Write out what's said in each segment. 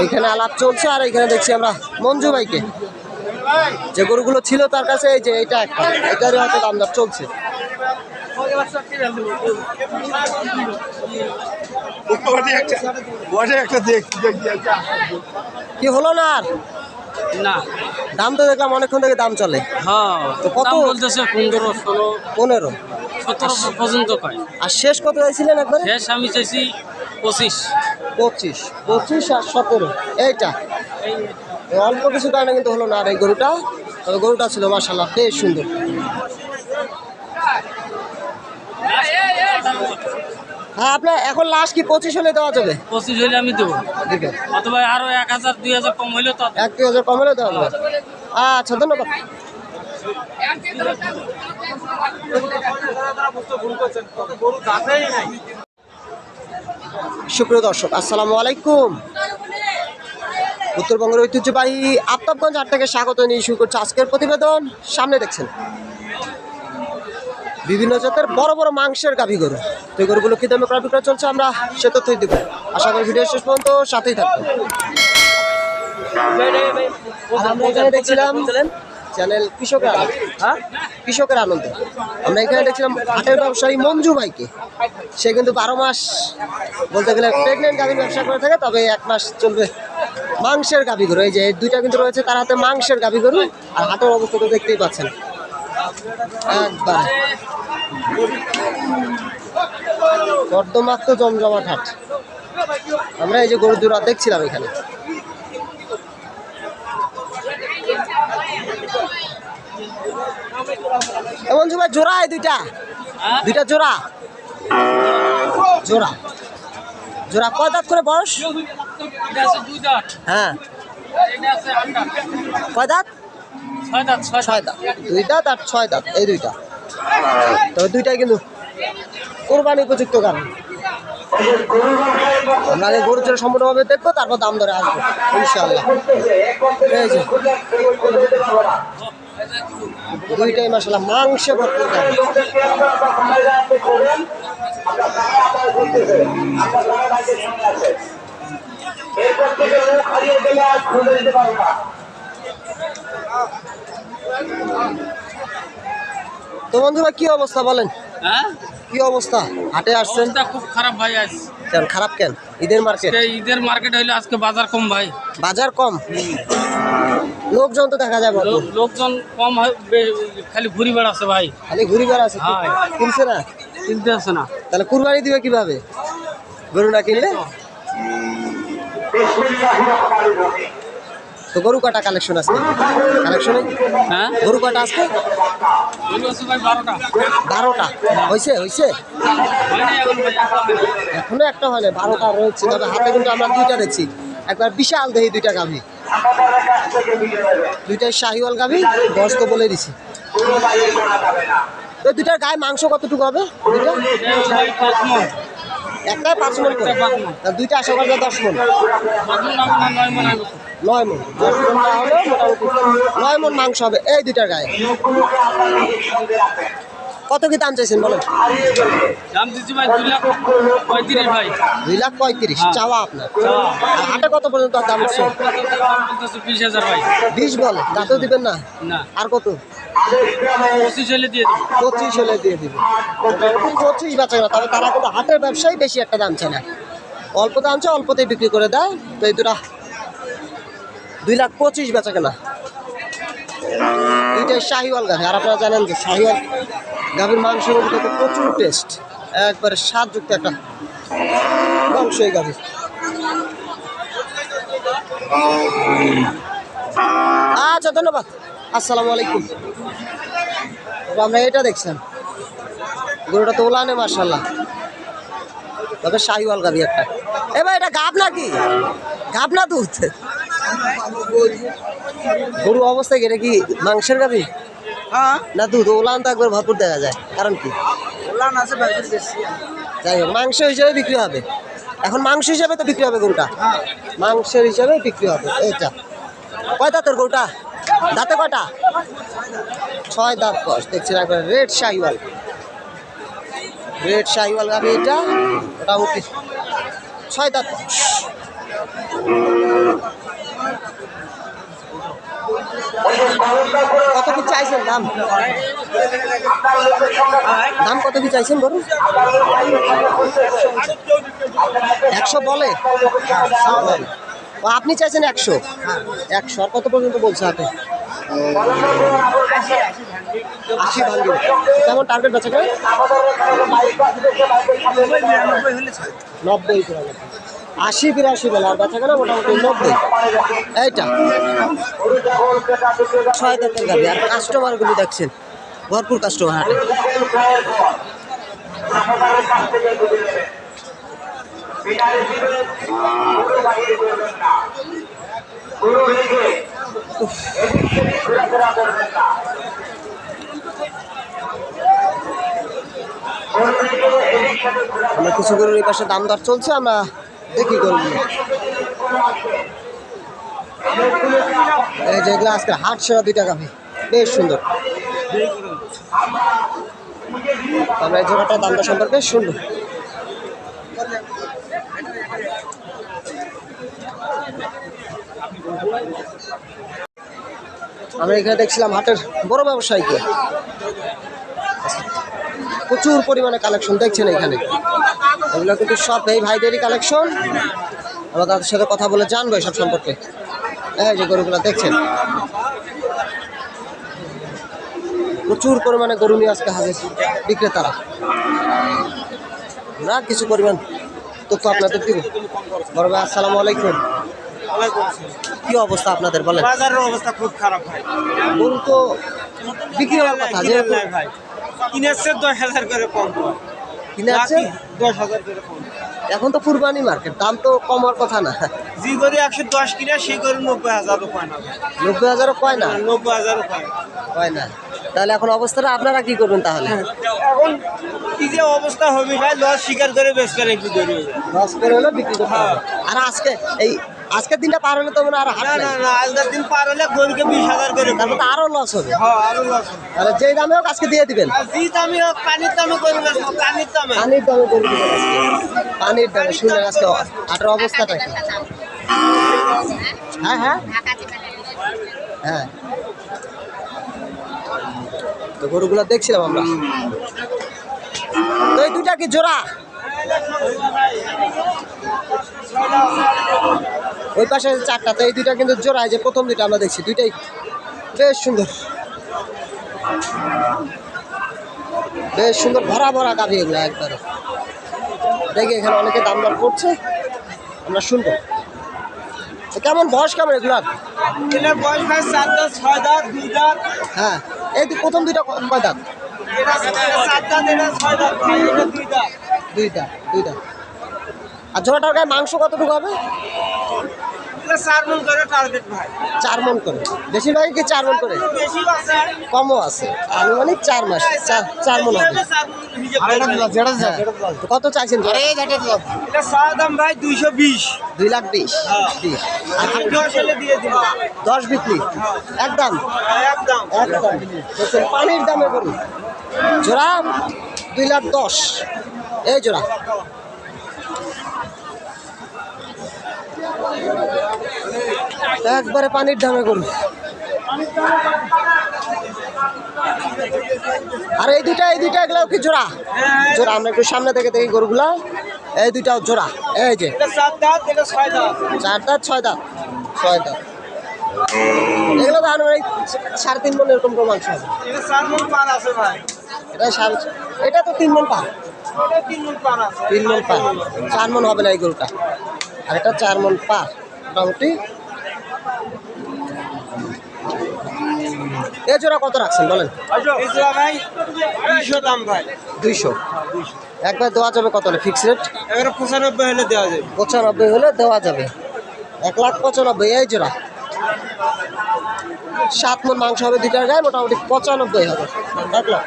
এইখানে আলাপ চলছে আর এখানে দেখছি আমরা মঞ্জু ভাইকে। যে গরুগুলো ছিল তার কাছে এই যে এটা একটা এটারই হয়তো দাম দর চলছে। বসে একটা দেখ কি হলো না আর? না। দাম তো দেখলাম অনেকক্ষণ থেকে দাম চলে। হ্যাঁ তো কত? বলতেছে পনেরো ষোলো। পনেরো। সতেরো পর্যন্ত পাই। আর শেষ কত চাইছিলেন একবার? শেষ আমি চাইছি পঁচিশ। পঁচিশ। পঁচিশ আর সতেরো। এইটা? অল্প কিছু কারণে কিন্তু হলো না আর এই গরুটা। তবে গরুটা ছিল মার্শাল্লাহ বেশ সুন্দর। হ্যাঁ আপনার এখন লাস্ট কি? পঁচিশ হলে দেওয়া যাবে? পঁচিশ হলে আমি দেবো। অথবা আরও এক হাজার দুই হাজার কম হইলেও তো এক দুই হাজার কম হলে দেওয়া যাবে। আচ্ছা ধন্যবাদ। সুপ্রিয় দর্শক আসসালামু আলাইকুম। উত্তরবঙ্গের ঐতিহ্যবাহী আফতাবগঞ্জ হাট থেকে স্বাগত নিয়ে শুরু করছে আজকের প্রতিবেদন। সামনে দেখছেন। বিভিন্ন জাতের বড় বড় মাংসের গাভী গরু। তো এই গরুগুলো কি দামে ক্রয় বিক্রয় চলছে আমরা সে তথ্যই দেবো। আশা করি ভিডিও শেষ পর্যন্ত সাথেই এখানে দেখছিলাম চ্যানেল কৃষকের হ্যাঁ? কৃষকের আনন্দ। আমরা এখানে দেখছিলাম হাটের ব্যবসায়ী মঞ্জু ভাইকে। সে কিন্তু বারো মাস বলতে গেলে প্রেগনেন্ট গাভীর ব্যবসা করে থাকে, তবে এক মাস চলবে মাংসের গাভী গরু। এই যে দুইটা কিন্তু রয়েছে তার হাতে মাংসের গাভী গরু, আর হাটের অবস্থা তো দেখতেই পাচ্ছেন। একবার কর্দমাক্ত জমজমাট হাট। আমরা এই যে গরু জোড়া দেখছিলাম এখানে। এমন সময় জোড়া এই দুইটা? দুইটা জোড়া? জোড়া। জোড়া কয় দাঁত করে বয়স? হ্যাঁ। কয় দাঁত? ছয় দাঁত দুই দাঁত আর ছয় দাঁত এই দুইটা। তবে দুইটাই কিন্তু কোরবানি উপযুক্ত গান। আমরা আগে গরু চড়ে সম্পূর্ণভাবে দেখব তারপর দাম ধরে আসব ইনশাল্লাহ এই যে দুইটাই মশলা মাংস ভরপুর গান তো বন্ধুরা কি অবস্থা বলেন? হ্যাঁ? কি অবস্থা? হাটে আসছেন? অবস্থা খুব খারাপ ভাই আজ। কেন খারাপ কেন? ঈদের মার্কেট ঈদের মার্কেট হইলে আজকে বাজার কম ভাই। বাজার কম? লোকজন তো দেখা যায় ভরপুর। লোকজন কম হয় খালি ঘুরি বেড়াচ্ছে ভাই। খালি ঘুরি বেড়াচ্ছে হ্যাঁ। কিনছে না? কিনতে আসছে না। তাহলে কুরবানি দিবে কীভাবে? গরু না কিনলে? তো গরু কাটা কালেকশন আজকে কালেকশনে হ্যাঁ? গরু কাটা আজকে আছে বারোটা। হয়েছে হয়েছে। এখনও একটা হয় না বারোটা রয়েছে তবে হাতে কিন্তু আমরা দুইটা দেখছি। একবার বিশাল দেহি দুইটা গাভী। দুইটাই শাহিওয়াল গাভী দশ তো বলে দিছি। তো দুইটার গায়ে মাংস কতটুকু হবে? দুইটা? একটাই পাঁচ মন করে। দুইটা আশা করবে দশ মন। নয় মন। নয় মন মাংস হবে। এই দুইটার গায়ে। কত কি দাম চাইছেন বলেন? দাম দিচ্ছি ভাই দুই লাখ পঁয়ত্রিশ ভাই। দুই লাখ পঁয়ত্রিশ হ্যাঁ। চাওয়া আপনার। হাটে কত পর্যন্ত দাম বিশ হাজার ভাই। বিশ বলে তাতেও দিবেন না? না। আর কত? পঁচিশ হলে দিয়ে দেবো। পঁচিশ হলে দিয়ে দিবে। পঁচিশ বেচা না তবে তারা কিন্তু হাটের ব্যবসায় বেশি একটা দাম চায় না। অল্প দাম চায় অল্পতেই বিক্রি করে দেয়। তো এই দুটা দুই লাখ পঁচিশ বেচা কেনা। দুইটাই শাহিওয়াল গাভি। আর আপনারা জানেন যে শাহিওয়াল গাভির মাংসের কিন্তু প্রচুর টেস্ট একবারে স্বাদযুক্ত একটা মাংস এই গাভি আচ্ছা ধন্যবাদ। আসসালামু আলাইকুম। আমরা এটা দেখছেন? গরুটা তো ওলানে মার্শাল্লাহ তবে শাহিওয়াল গাবি একটা। এবার এটা গাব নাকি? গাব না দুধ? গরু অবস্থায় এটা কি মাংসের হ্যাঁ না দুধ ওলান তো একবার ভরপুর দেখা যায়। কারণ কি? ওলান আছে যাই হোক মাংস হিসেবে বিক্রি হবে। এখন মাংস হিসাবে তো বিক্রি হবে গরুটা মাংসের হিসাবে বিক্রি হবে। এইটা কয় দাঁতের গরুটা? দাঁতে কয়টা? ছয় দাঁত বয়স। দেখছেন একবার রেড শাহিওয়াল। রেড শাহিওয়াল গাবি এটা। মোটামুটি ছয় দাঁত বয়স। কত কি চাইছেন দাম? দাম কত কি চাইছেন বলুন? একশো বলে। ও, আপনি চাইছেন একশো? একশো, আর কত পর্যন্ত বলছে আপনি আশি কেমন টার্গেট করে নব্বই করে। আশি বিরাশি বেলা, আর বেচা কেনা মোটামুটি নব্বই। এইটা। ছয় দাঁতের গাড়ি আর কাস্টমারগুলি দেখছেন, ভরপুর কাস্টমার হাটে। আমরা কিছু গরুর এই পাশে দাম দর চলছে, আমরা দেখি গরুগুলো এই যে আজকে হাট সেরা দুই টাকা বেশ সুন্দর। আমরা এই জোড়াটা দাম দর সম্পর্কে শুনব। আমরা এখানে দেখছিলাম হাটের বড় ব্যবসায়ীকে প্রচুর পরিমাণে কালেকশন দেখছেন এখানে। এগুলো কিন্তু সব এই ভাইদেরই কালেকশন আমরা তাদের সাথে কথা বলে জানব এসব সম্পর্কে। হ্যাঁ যে গরুগুলো দেখছেন? প্রচুর পরিমাণে গরু নিয়ে আজকে হাজির বিক্রেতারা। না কিছু পরিমাণ তথ্য আপনাদের দিব। বড় ভাই আসসালামু আলাইকুম। কি অবস্থা আপনাদের বলেন? বাজারের অবস্থা খুব খারাপ ভাই। গরু তো বিক্রি হওয়ার কথা ভাই। কিনেছে দশ হাজার করে কম। কিনে আছে দশ হাজার করে এখন তো কুরবানি মার্কেট দাম তো কমার কথা না। যে করে একশো দশ কিনে সেই করে নব্বই হাজারও পায় না। নব্বই হাজারও পায় না? নব্বই হাজারও পায় কয় না? তাহলে এখন অবস্থাটা আপনারা কি করবেন তাহলে? এখন কি যে অবস্থা হবে ভাই লস স্বীকার করে বেশ করে বিক্রি করবে লস করে হলে বিক্রি করতে আর আজকে এই আজকের দিনটা পার হলে তো মনে আর হাট না না না আজকের দিন পার হলে গরুকে বিশ হাজার করে তারপর তো আরও লস হবে। হ্যাঁ আরও লস তাহলে যেই দামে হোক আজকে দিয়ে দিবেন। যে দামি হোক পানির দামে বেচবো পানির দামে। পানির দামে দিবেন পানির দামে শুনলেন আজকে হাটের অবস্থাটা কি হ্যাঁ হ্যাঁ। হ্যাঁ। তো গরুগুলো দেখছিলাম আমরা। তো এই দুটা কি জোড়া? ওই পাশে চারটা তো এই দুইটা কিন্তু জোড়া যে প্রথম দুইটা আমরা দেখছি দুইটাই বেশ সুন্দর। বেশ সুন্দর ভরা ভরা গাভি এগুলো একবারে। দেখি এখানে অনেকে দাম দর করছে আমরা শুনব। কেমন বয়স কেমন এগুলার এটার বয়স ভাই চার দাঁত ছয় দাঁত দুই দাঁত। হ্যাঁ এই তো প্রথম দুইটা কয় দাঁত? এটা চার দাঁত এটা ছয় দাঁত ভাই এটা দুই দাঁত। দুই দাঁত দুই দাঁত। আর জোড়াটার গায়ে মাংস কতটুকু হবে? এটা চার মন করে টার্গেট ভাই। চার মন করে। বেশিরভাগই কি চার মন করে? বেশি আছে। কমও আছে। আনুমানিক চার মাস চার মন হবে। করে। হ্যাঁ। কত চাইছেন? দাম ভাই দুইশো বিশ। দুই লাখ বিশ। হ্যাঁ। আর দশ হলে দিয়ে দিব। দশ বিক্রি? একদম? একদম। একদম। পানির দামে গরু। জোড়া দুই লাখ দশ। এই জোড়া একবারে পানির দামে গরু। আর এই দুইটা এই দুইটা এগুলো কি জোড়া? জোড়া আমরা একটু সামনে থেকে দেখি গরুগুলা। এই দুইটাও জোড়া। এই যে চার দাঁত ছয় দাঁত ছয় দাঁত। এগুলো আনুমানিক সাড়ে তিন মন এরকম মন আছে এটা সাড়ে এটা তো তিন মন পা তিন মন পার তিন মন পা চার মন হবে না এই গরুটা। আর এটা চার মন পা মোটামুটি এ জোড়া কত রাখছেন বলেন? দুইশো দাম ভাই। দুইশো? একবার দেওয়া যাবে কত হলে? ফিক্স রেট পঁচানব্বই হলে দেওয়া যাবে। পঁচানব্বই হলে দেওয়া যাবে। এক লাখ পঁচানব্বই এই জোড়া। সাত মন মাংস হবে দুইটার গায়ে মোটামুটি পঁচানব্বই হবে। এক লাখ।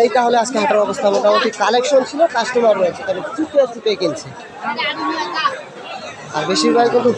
এই তাহলে আজকে হাটের অবস্থা মোটামুটি কালেকশন ছিল কাস্টমার রয়েছে তাহলে চুপে চুপে কিনছে। আর বেশিরভাগ কিন্তু